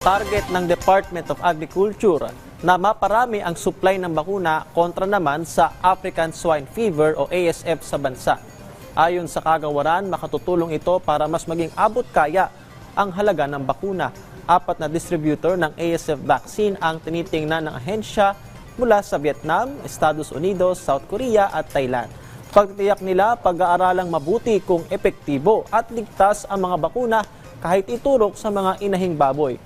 Target ng Department of Agriculture na maparami ang supply ng bakuna kontra naman sa African Swine Fever o ASF sa bansa. Ayon sa kagawaran, makatutulong ito para mas maging abot kaya ang halaga ng bakuna. Apat na distributor ng ASF vaccine ang tinitingnan ng ahensya mula sa Vietnam, Estados Unidos, South Korea at Thailand. Pagtitiyak nila pag-aaralang mabuti kung epektibo at ligtas ang mga bakuna kahit iturok sa mga inahing baboy.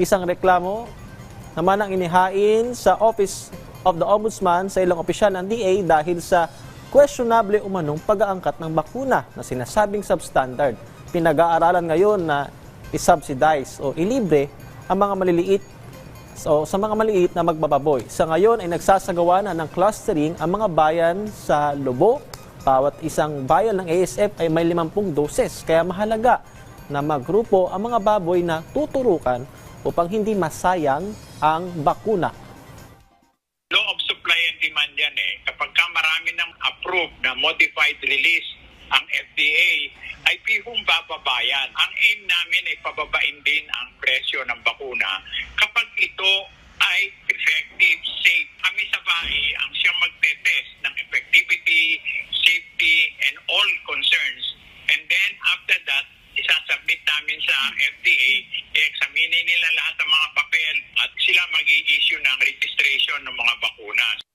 Isang reklamo naman ang inihain sa Office of the Ombudsman sa ilang opisyal ng DA dahil sa questionable umanong pag-aangkat ng bakuna na sinasabing substandard. Pinag-aaralan ngayon na isubsidize o ilibre ang mga maliliit So, sa mga maliit na magbababoy. Sa ngayon ay nagsasagawa na ng clustering ang mga bayan sa Lobo. Bawat isang bayan ng ASF ay may 50 doses. Kaya mahalaga na maggrupo ang mga baboy na tuturukan upang hindi masayang ang bakuna. law of supply and demand yan eh. Kapag ka marami ng approved na modified release ang FDA, ay pihong bababayan. Ang aim namin ay pababain din ang presyo ng bakuna kapag ito ay effective, safe. Kami sa bahay ang siyang magte-test ng effectivity, safety, and all concerns. And then after that, isasubmit namin sa FDA, i-examine nila lahat ng mga papel at sila mag issue ng registration ng mga bakuna.